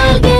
alguien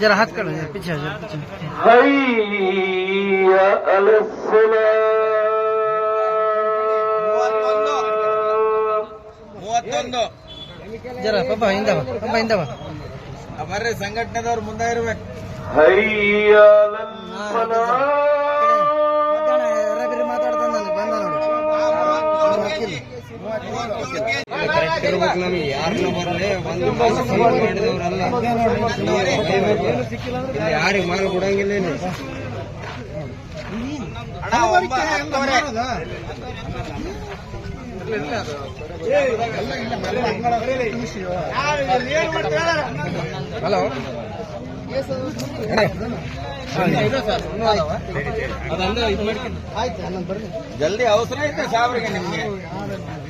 जरा हाथ कर जरा पीछे जरा पीछे ಮೂವತ್ತೊಂದು जरा पापा ಹಿಂದ ಬಾ ಪಾಪ ಹಿಂದ ಬಾ ಆ ಬರ್ರಿ ಸಂಘಟನೆದವ್ರು ಮುಂದೆ ಇರ್ಬೇಕು ರಬೀರಿ ಮಾತಾಡ್ತಾನೆ ನಾನು ಬಂದ ನೋಡಿ ಕರೆಕ್ಟ್ ಇರ್ಬೇಕು ನಮಗೆ ಯಾರನ್ನ ಬರಲಿ ಒಂದು ಮಾಸ ಫೋನ್ ಮಾಡಿದವ್ರಲ್ಲ ಯಾರಿಗೆ ಮಾಲ್ ಕೊಡಂಗಿಲ್ಲ ಹಲೋ ಅಣ್ಣ, ಅವಸರ ಐತೆ ಸಾಬ್ರಿಗೆ ಆಯ್ತು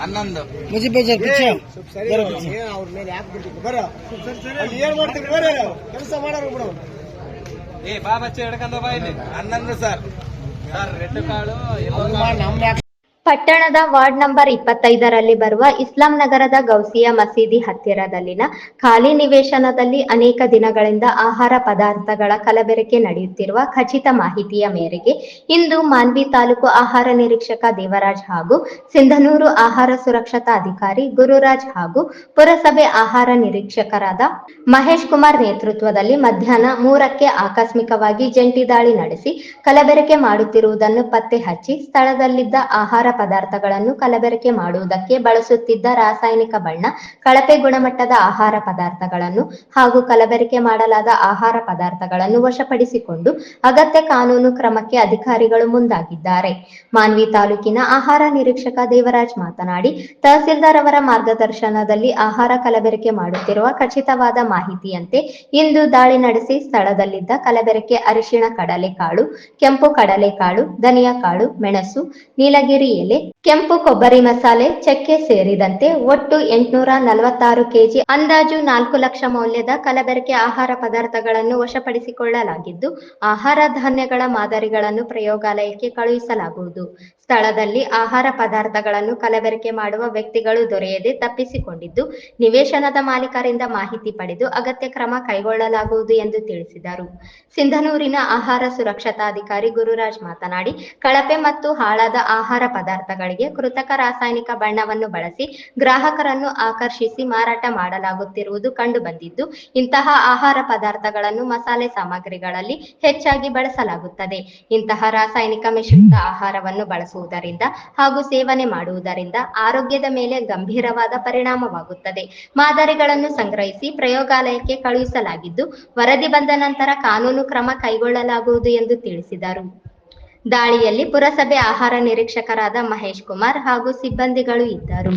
ಹನ್ನೊಂದು. ಅವಸರ ಐತೆ ಸಾಬ್ರಿಗೆ ಏನ್ ಏ ಬಾ ಬಚ್ಚ ಹಿಡ್ಕೊಂಡ ಬಾ ಇಲ್ಲಿ. ಹನ್ನೊಂದು ಸರ್. ಸರ್ ರೆಡ್ ಕಾಳು ಪಟ್ಟಣದ ವಾರ್ಡ್ ನಂಬರ್ ಇಪ್ಪತ್ತೈದರಲ್ಲಿ ಬರುವ ಇಸ್ಲಾಂ ನಗರದ ಗೌಸಿಯಾ ಮಸೀದಿ ಹತ್ತಿರದಲ್ಲಿನ ಖಾಲಿ ನಿವೇಶನದಲ್ಲಿ ಅನೇಕ ದಿನಗಳಿಂದ ಆಹಾರ ಪದಾರ್ಥಗಳ ಕಲಬೆರಕೆ ನಡೆಯುತ್ತಿರುವ ಖಚಿತ ಮಾಹಿತಿಯ ಮೇರೆಗೆ ಇಂದು ಮಾನ್ವಿ ತಾಲೂಕು ಆಹಾರ ನಿರೀಕ್ಷಕ ದೇವರಾಜ್ ಹಾಗೂ ಸಿಂಧನೂರು ಆಹಾರ ಸುರಕ್ಷತಾ ಅಧಿಕಾರಿ ಗುರುರಾಜ್ ಹಾಗೂ ಪುರಸಭೆ ಆಹಾರ ನಿರೀಕ್ಷಕರಾದ ಮಹೇಶ್ ಕುಮಾರ್ ನೇತೃತ್ವದಲ್ಲಿ ಮಧ್ಯಾಹ್ನ ಮೂರಕ್ಕೆ ಆಕಸ್ಮಿಕವಾಗಿ ಜಂಟಿ ದಾಳಿ ನಡೆಸಿ ಕಲಬೆರಕೆ ಮಾಡುತ್ತಿರುವುದನ್ನು ಪತ್ತೆ ಹಚ್ಚಿ ಸ್ಥಳದಲ್ಲಿದ್ದ ಆಹಾರ ಪದಾರ್ಥಗಳನ್ನು ಕಲಬೆರಕೆ ಮಾಡುವುದಕ್ಕೆ ಬಳಸುತ್ತಿದ್ದ ರಾಸಾಯನಿಕ ಬಣ್ಣ, ಕಳಪೆ ಗುಣಮಟ್ಟದ ಆಹಾರ ಪದಾರ್ಥಗಳನ್ನು ಹಾಗೂ ಕಲಬೆರಕೆ ಮಾಡಲಾದ ಆಹಾರ ಪದಾರ್ಥಗಳನ್ನು ವಶಪಡಿಸಿಕೊಂಡು ಅಗತ್ಯ ಕಾನೂನು ಕ್ರಮಕ್ಕೆ ಅಧಿಕಾರಿಗಳು ಮುಂದಾಗಿದ್ದಾರೆ. ಮಾನ್ವಿ ತಾಲೂಕಿನ ಆಹಾರ ನಿರೀಕ್ಷಕ ದೇವರಾಜ್ ಮಾತನಾಡಿ, ತಹಸೀಲ್ದಾರ್ ಅವರ ಮಾರ್ಗದರ್ಶನದಲ್ಲಿ ಆಹಾರ ಕಲಬೆರಕೆ ಮಾಡುತ್ತಿರುವ ಖಚಿತವಾದ ಮಾಹಿತಿಯಂತೆ ಇಂದು ದಾಳಿ ನಡೆಸಿ ಸ್ಥಳದಲ್ಲಿದ್ದ ಕಲಬೆರಕೆ ಅರಿಶಿಣ ಕಡಲೆಕಾಳು, ಕೆಂಪು ಕಡಲೆಕಾಳು, ಧನಿಯಾ ಕಾಳು, ಮೆಣಸು, ನೀಲಗಿರಿ ಮೇಲೆ ಕೆಂಪು ಕೊಬ್ಬರಿ ಮಸಾಲೆ, ಚಕ್ಕೆ ಸೇರಿದಂತೆ ಒಟ್ಟು ಎಂಟುನೂರ ನಲವತ್ತಾರು ಕೆಜಿ ಅಂದಾಜು ನಾಲ್ಕು ಲಕ್ಷ ಮೌಲ್ಯದ ಕಲಬೆರಕೆ ಆಹಾರ ಪದಾರ್ಥಗಳನ್ನು ವಶಪಡಿಸಿಕೊಳ್ಳಲಾಗಿದ್ದು, ಆಹಾರ ಧಾನ್ಯಗಳ ಮಾದರಿಗಳನ್ನು ಪ್ರಯೋಗಾಲಯಕ್ಕೆ ಕಳುಹಿಸಲಾಗುವುದು. ಸ್ಥಳದಲ್ಲಿ ಆಹಾರ ಪದಾರ್ಥಗಳನ್ನು ಕಲಬೆರಕೆ ಮಾಡುವ ವ್ಯಕ್ತಿಗಳು ದೊರೆಯದೆ ತಪ್ಪಿಸಿಕೊಂಡಿದ್ದು, ನಿವೇಶನದ ಮಾಲೀಕರಿಂದ ಮಾಹಿತಿ ಪಡೆದು ಅಗತ್ಯ ಕ್ರಮ ಕೈಗೊಳ್ಳಲಾಗುವುದು ಎಂದು ತಿಳಿಸಿದರು. ಸಿಂಧನೂರಿನ ಆಹಾರ ಸುರಕ್ಷತಾಧಿಕಾರಿ ಗುರುರಾಜ್ ಮಾತನಾಡಿ, ಕಳಪೆ ಮತ್ತು ಹಾಳಾದ ಆಹಾರ ಕೃತಕ ರಾಸಾಯನಿಕ ಬಣ್ಣವನ್ನು ಬಳಸಿ ಗ್ರಾಹಕರನ್ನು ಆಕರ್ಷಿಸಿ ಮಾರಾಟ ಮಾಡಲಾಗುತ್ತಿರುವುದು ಕಂಡುಬಂದಿದ್ದು, ಇಂತಹ ಆಹಾರ ಪದಾರ್ಥಗಳನ್ನು ಮಸಾಲೆ ಸಾಮಗ್ರಿಗಳಲ್ಲಿ ಹೆಚ್ಚಾಗಿ ಬಳಸಲಾಗುತ್ತದೆ. ಇಂತಹ ರಾಸಾಯನಿಕ ಮಿಶ್ರಿತ ಆಹಾರವನ್ನು ಬಳಸುವುದರಿಂದ ಹಾಗೂ ಸೇವನೆ ಮಾಡುವುದರಿಂದ ಆರೋಗ್ಯದ ಮೇಲೆ ಗಂಭೀರವಾದ ಪರಿಣಾಮವಾಗುತ್ತದೆ. ಮಾದರಿಗಳನ್ನು ಸಂಗ್ರಹಿಸಿ ಪ್ರಯೋಗಾಲಯಕ್ಕೆ ಕಳುಹಿಸಲಾಗಿದ್ದು, ವರದಿ ಬಂದ ನಂತರ ಕಾನೂನು ಕ್ರಮ ಕೈಗೊಳ್ಳಲಾಗುವುದು ಎಂದು ತಿಳಿಸಿದರು. ದಾಳಿಯಲ್ಲಿ ಪುರಸಭೆ ಆಹಾರ ನಿರೀಕ್ಷಕರಾದ ಮಹೇಶ್ ಕುಮಾರ್ ಹಾಗೂ ಸಿಬ್ಬಂದಿಗಳು ಇದ್ದರು.